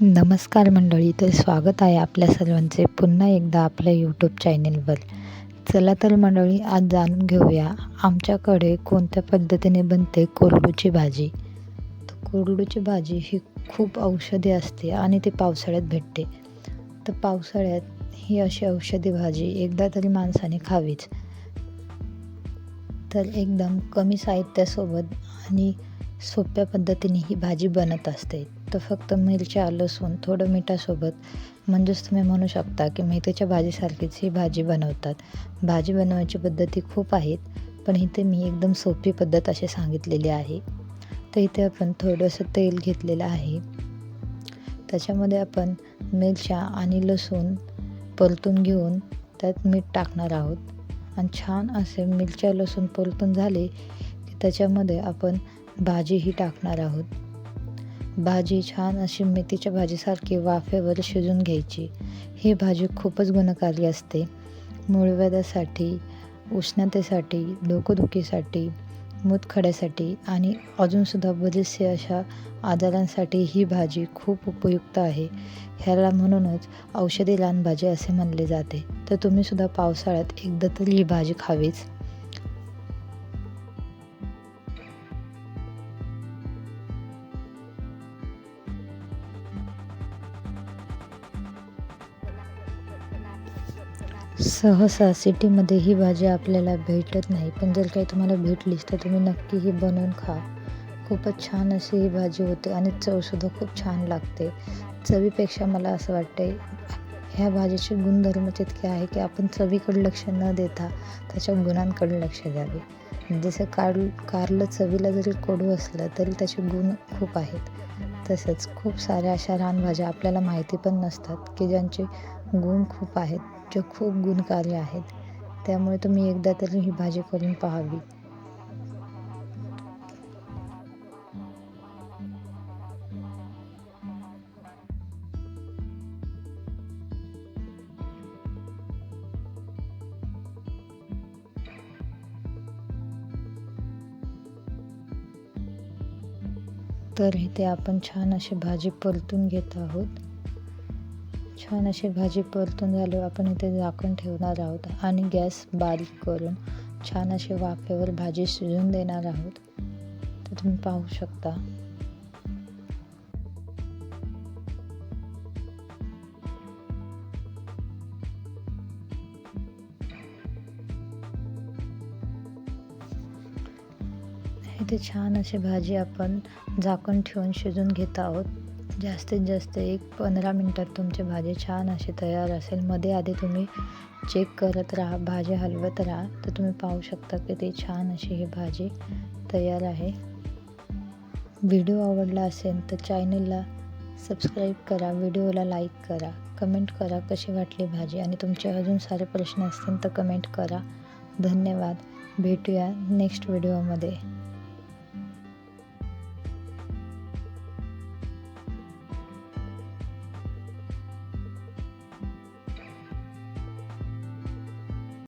नमस्कार मंडळी तर स्वागत आहे आपल्या सर्वांचे पुन्हा एकदा आपल्या यूट्यूब चॅनेलवर चला तर मंडळी आज जाणून घेऊया आमच्याकडे कोणत्या पद्धतीने बनते कोरडूची भाजी. तर कोरडूची भाजी ही खूप औषधी असते आणि ती पावसाळ्यात भेटते. तर पावसाळ्यात ही अशी औषधी भाजी एकदा तरी माणसाने खावीच. तर एकदम कमी साहित्यासोबत आणि सोप्या पद्धतीने ही भाजी बनत असते. तर फक्त मिरच्या लसूण थोडं मिठासोबत म्हणजेच तुम्ही म्हणू शकता की मेथीच्या भाजीसारखीच ही भाजी बनवतात. भाजी बनवायची पद्धती खूप आहेत पण इथे मी एकदम सोपी पद्धत अशी सांगितलेली आहे. तर इथे आपण थोडंसं तेल घेतलेलं आहे. त्याच्यामध्ये आपण मिरच्या आणि लसूण परतून घेऊन त्यात मीठ टाकणार आहोत. आणि छान असे मिरच्या लसूण परतून झाले की त्याच्यामध्ये आपण भाजीही टाकणार आहोत. भाजी छान अशी मेथीच्या भाजीसारखी वाफेवर शिजून घ्यायची. ही भाजी खूपच गुणकारी असते. मूळव्याधासाठी उष्णतेसाठी डोकदुखीसाठी मूतखड्यासाठी आणि अजूनसुद्धा बरेचसे अशा आजारांसाठी ही भाजी खूप उपयुक्त आहे. ह्याला म्हणूनच औषधी लहान भाजी असे म्हणले जाते. तर तुम्हीसुद्धा पावसाळ्यात एकदा तरी ही भाजी खावीच. सहसा सिटीमध्ये ही भाजी आपल्याला भेटत नाही. पण जर काही तुम्हाला भेटलीच तर तुम्ही नक्की ही बनवून खा. खूपच छान अशी ही भाजी होते आणि चवसुद्धा खूप छान लागते. चवीपेक्षा मला असं वाटते ह्या भाजीचे गुणधर्म तितके आहे की आपण चवीकडे लक्ष न देता त्याच्या गुणांकडे लक्ष द्यावे. जसं कार कारलं चवीला जरी कडू असलं तरी त्याचे गुण खूप आहेत. तसंच खूप साऱ्या अशा रानभाज्या आपल्याला माहिती पण नसतात की ज्यांचे गुण खूप आहेत जे खूप गुणकारी आहेत. त्यामुळे तुम्ही एकदा तरी ही भाजी करून पाहावी. तर इथे आपण छान अशी भाजी परतून घेत आहोत. छान अशी भाजी परतून झाल्यावर आपण इथे झाकण ठेवणार आहोत आणि गॅस बारीक करून छान असे वाफेवर भाजी शिजून देणार आहोत. तर तुम्ही पाहू शकता. इथे छान अशी भाजी आपण झाकण ठेवून शिजून घेत आहोत. जास्तीत जास्त एक पंधरा मिनटात तुमची भाजी छान अशी तयार असेल. मध्ये आधी तुम्ही चेक करत राहा भाजी हलवत राहा. तर तुम्ही पाहू शकता की ती छान अशी ही भाजी तयार आहे. व्हिडिओ आवडला असेल तर चॅनलला सबस्क्राईब करा व्हिडिओला लाईक करा कमेंट करा कशी वाटली भाजी आणि तुमचे अजून सारे प्रश्न असतील तर कमेंट करा. धन्यवाद. भेटूया नेक्स्ट व्हिडिओमध्ये